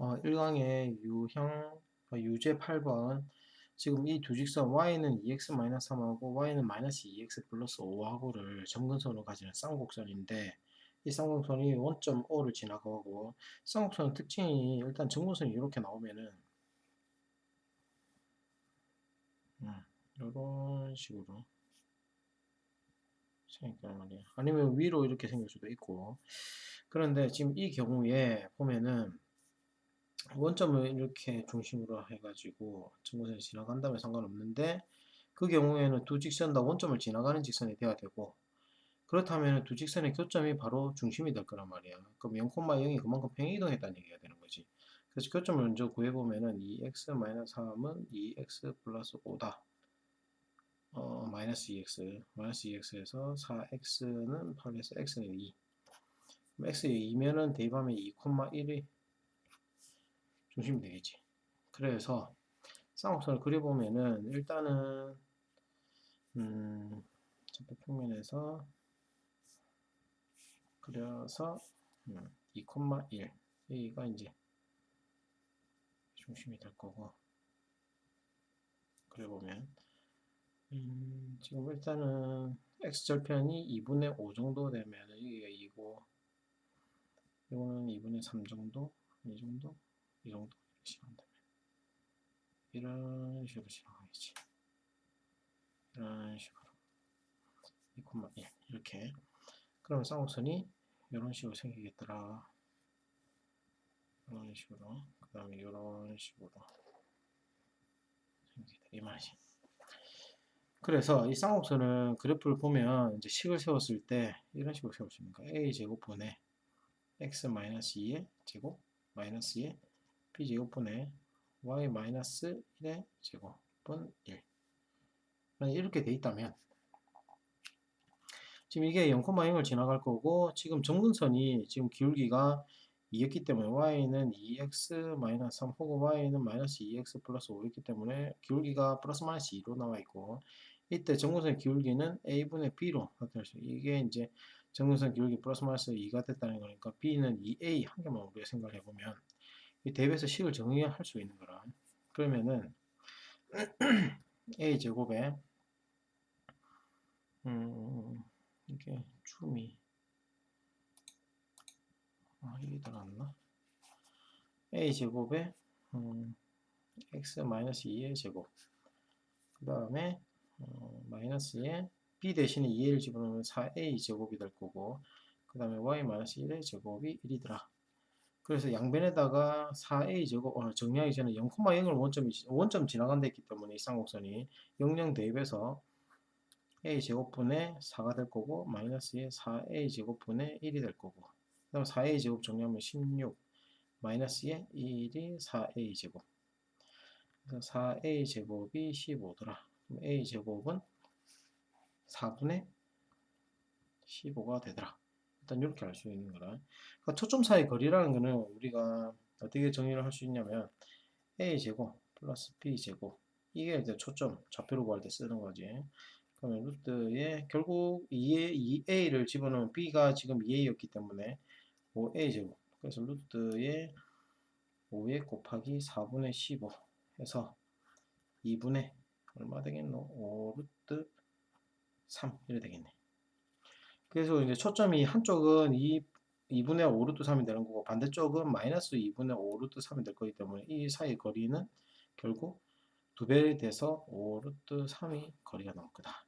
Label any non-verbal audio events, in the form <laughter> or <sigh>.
어, 1강의 유형 어, 유제 8번 지금 이 두 직선 y는 2x-3하고 y는 마이너스 2x 플러스 5하고를 점근선으로 가지는 쌍곡선인데 이 쌍곡선이 원점 O를 지나가고 쌍곡선 특징이 일단 점근선이 이렇게 나오면은 음, 이런 식으로 생겼단 말이에요. 아니면 위로 이렇게 생길 수도 있고 그런데 지금 이 경우에 보면은 원점을 이렇게 중심으로 해가지고 점근선이 지나간다면 상관없는데 그 경우에는 두 직선 다 원점을 지나가는 직선이 돼야 되고 그렇다면 두 직선의 교점이 바로 중심이 될 거란 말이야. 그럼 0,0이 그만큼 평행이동했다는 얘기가 되는 거지. 그래서 교점을 먼저 구해보면은 2x-3은 2x 플러스 5다. 어, 마이너스 2x, 마이너스 2x에서 4x는 8에서 x는 2. x 2면은 대입하면 2,1이 중심이 되겠지. 그래서 쌍곡선을 그려보면은 일단은 음, 접평면에서 그려서 음, 2,1 여기가 이제 중심이 될 거고 그려보면 음, 지금 일단은 x절편이 2분의 5 정도 되면 여기가 2고 이거는 2분의 3 정도 이 정도 이 정도 지나간다면. 이런 식으로 지나가겠지. 이런 식으로. 2,1 이렇게. 그럼 쌍곡선이 이런 식으로 생기겠더라. 이런 식으로. 그 다음에 이런 식으로. 생기겠다. 이 말이지. 그래서 이 쌍곡선은 그래프를 보면 이제 식을 세웠을 때 이런 식으로 세울 수 있는 거야. A 제곱분의 x-2의 제곱 마이너스 2의 b제곱분의 y 마이너스 1의 제곱분 1 이렇게 돼 있다면 지금 이게 0,0을 지나갈 거고 지금 정근선이 지금 기울기가 2였기 때문에 y는 2x-3 혹은 y는 마이너스 2x 플러스 5였기 때문에 기울기가 플러스 마이너스 2로 나와 있고 이때 정근선의 기울기는 a분의 b로 나타날 수 이게 이제 정근선 기울기 플러스 마이너스 2가 됐다는 거니까 b는 2a 한 개만 우리가 생각을 해보면 이 대비해서 식을 정의할 수 있는 거라. 그러면은 <clears throat> a 제곱에 음 이게 춤이 아 이게 들어갔나? A 제곱에 음, x 마이너스 2의 제곱. 그 다음에 어, 마이너스에 b 대신에 2를 집어넣으면 4a 제곱이 될 거고 그 다음에 y 마이너스 1의 제곱이 1이더라 그래서 양변에다가 4a 제곱 어, 정리하기 전에 0,0을 원점 원점 지나간다 했기 때문에 이 쌍곡선이 00 대입해서 a 제곱분의 4가 될 거고 마이너스의 4a 제곱분의 1이 될 거고. 그 다음 4a 제곱 정리하면 16 마이너스의 1이 4a 제곱. 그래서 4a 제곱이 15더라. 그럼 a 제곱은 4분의 15가 되더라 일단 이렇게 알 수 있는 거라. 그러니까 초점 사이 거리라는 거는 우리가 어떻게 정의를 할 수 있냐면 a 제곱 플러스 b 제곱. 이게 이제 초점 좌표로 구할 때 쓰는 거지. 그러면 루트에 결국 2에 2a를 집어넣으면 b가 지금 2a였기 때문에 5a 제곱. 그래서 루트에 5에 곱하기 4분의 15 해서 2분의 얼마 되겠노? 5 루트 3 이래 되겠네 그래서 이제 초점이 한쪽은 2, 2분의 5 루트 3이 되는 거고 반대쪽은 마이너스 2분의 5 루트 3이 될 거기 때문에 이 사이 거리는 결국 두배 돼서 5 루트 3이 거리가 나올 거다